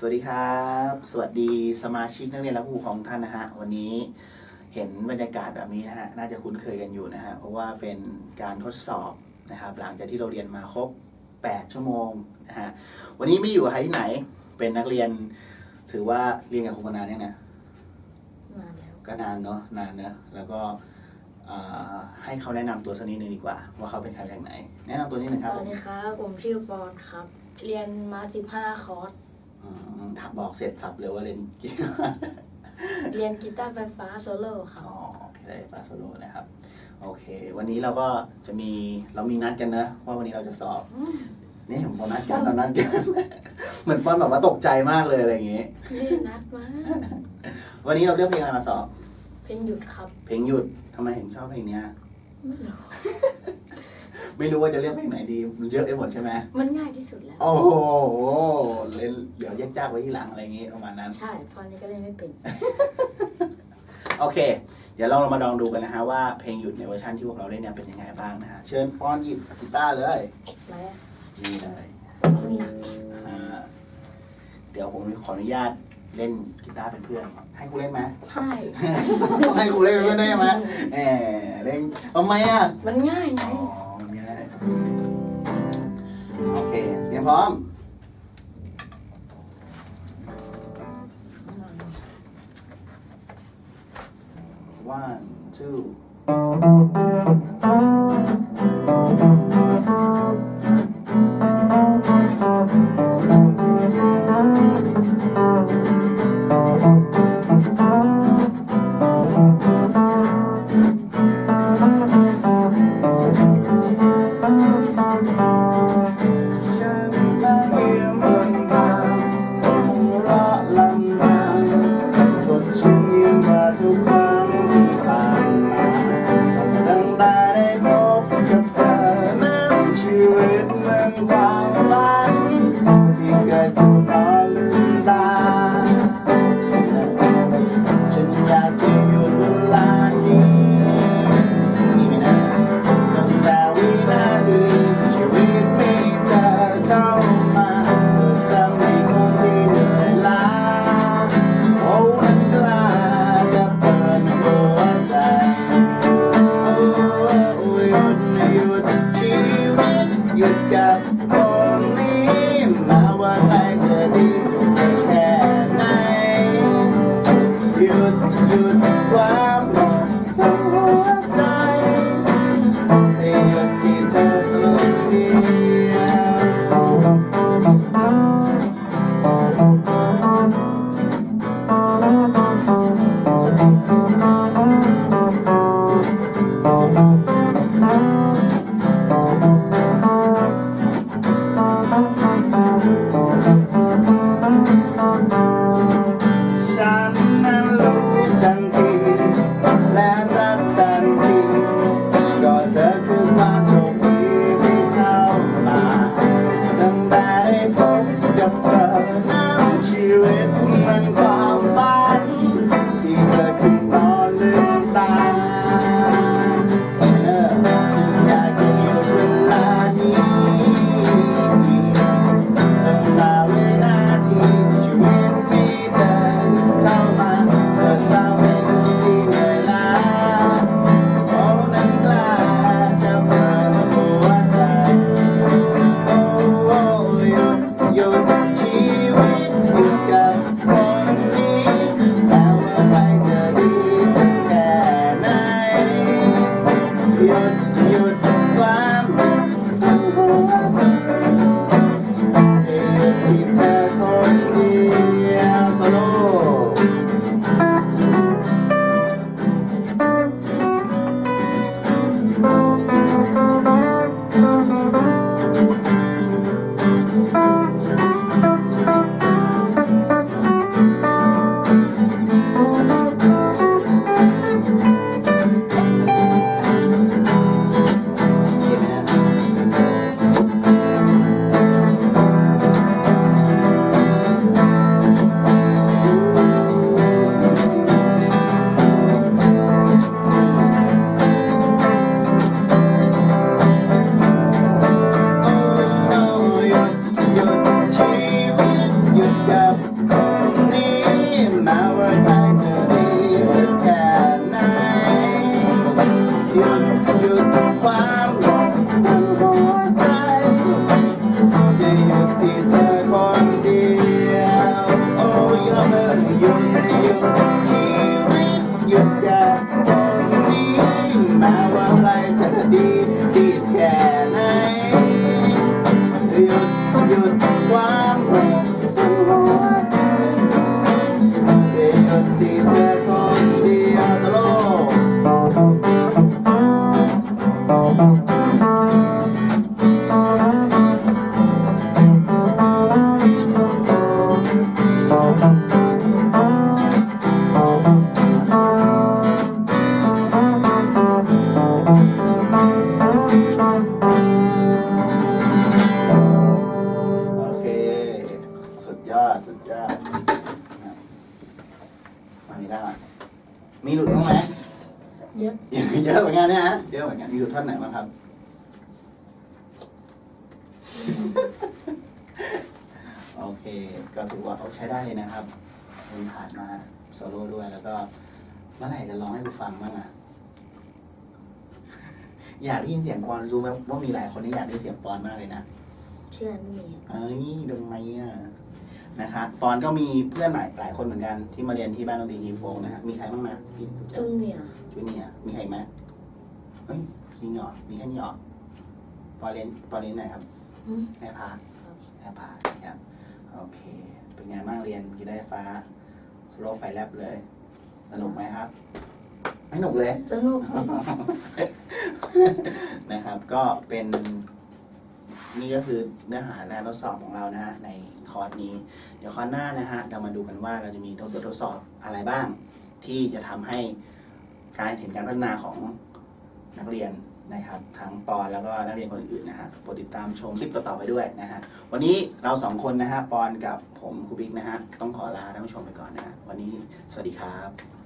สวัสดีครับ สวัสดีสมาชิกนักเรียนและผู้ปกครองทุกท่านนะฮะ วันนี้เห็นบรรยากาศแบบนี้นะฮะ น่าจะคุ้นเคยกันอยู่นะฮะ เพราะว่าเป็นการทดสอบนะครับ หลังจากที่เราเรียนมาครบ 8 ชั่วโมงนะฮะ วันนี้ไม่อยู่กับใครที่ไหน เป็นนักเรียน ถือว่าเรียนกับครูมานานยังนะ นานแล้ว ก็นานเนาะ นานเนอะแล้วก็อ่าให้เขาแนะนำตัวสักนิดนึงดีกว่า ว่าเขาเป็นใครจากไหน แนะนำตัวนิดนึงครับสผวัสมดีครับ ผมชื่อปอนครับ เรียนมา 15 คอร์สอืม ถามบอกเสร็จสับเลยว่าเรียนกี่เรียนกีตาร์ไฟฟ้าโซโล่ครัอ๋บอได้ฟาโซโลนะครับ โอเค วันนี้เราก็จะมีเรามีนัดกันนะว่าวันนี้เราจะสอบอืมนี่ผมบอกนัดกันเรานัดกันเหมือนป้อนแบบว่าตกใจมากเลยอะไรอย่างงี้ไม่ได้นัดมาวันนี้เราเลือกเพลงอะไรมาสอบ เพลงหยุดครับ เพลงหยุดทำไมถึงชอบเพลงเนี้ยไม่รู้ ไม่รู้ว่าจะเลือกเพลงไหนดี มันเยอะไปหมดใช่ไหมมันง่ายที่สุดแล้ว โอ้โหเล่นเดี๋ยวแยกจ้ากไว้ที่หลังอะไรอย่างงี้ประมาณนั้น ใช่ตอนนี้ก็เล่นไม่เป็น โอเค เดี๋ยวเรามาลองดูกันนะฮะว่าเพลงหยุดในเวอร์ชันที่พวกเราเล่นเนี่ยเป็นยังไงบ้างนะฮะ เชิญป้อนหยิบกีตาร์เลยไหนอะนี่เลยคุยหนักอ่าเดี๋ยวผมขออนุญาตเล่นกีตาร์เป็นเพื่อน ให้กูเล่นไหม ใช่ต้องให้กูเล่นเป็นเพื่อนได้ไหมแหมเล่นทำไมอะ มันง่ายไงอ๋อ พร้อม one two มีหลุดบ้างไหมเยอะเยอะเหมือนกันเนี่ยฮะเยอะเหมือนกันมีหลุดท่อนไหนบ้างครับ โอเค ก็ถือว่าเอาใช้ได้เลยนะครับมันผ่านมาโซโล่ด้วยแล้วก็เมื่อไหร่จะร้องให้กูฟังบ้างอะอยากได้ยินเสียงปอนรู้ไหมว่ามีหลายคนที่อยากได้ยินเสียงปอนมากเลยนะเชื่อไม่มีครับเอ้ยทำไมอะ นะคะปอนก็มีเพื่อนใหม่หลายคนเหมือนกันที่มาเรียนที่บ้านดนตรีฮีโฟงนะฮะมีใครบ้างนะพี่รู้จักจุนเนี่ย จูเนียร์มีใครอีกไหมเฮ้ยจริงเหรอมีแค่นี้เหรอปอนเรียนปอนเรียนไหนครับอืม แม่พาครับแม่พาครับโอเค เป็นไงบ้างเรียนกีตาร์ไฟฟ้าสโลไฟแลบเลย สนุกไหมครับ ไม่หนุกเลย สนุก นะครับก็เป็น นี่ก็คือเนื้อหาและทดสอบของเรานะฮะในคอร์สนี้ เดี๋ยวคอร์สหน้านะฮะเรามาดูกันว่าเราจะมีทดทดสอบอะไรบ้าง ที่จะทำให้การเห็นการพัฒนาของนักเรียนนะครับทั้งปอนแล้วก็นักเรียนคนอื่นนะฮะโปรดติดตามชมคลิปต่อๆไปด้วยนะฮะวันนี้เราสองคนนะฮะปอนกับผมครูบิ๊กนะฮะต้องขอลาท่านผู้ชมไปก่อนนะฮะวันนี้สวัสดีครับ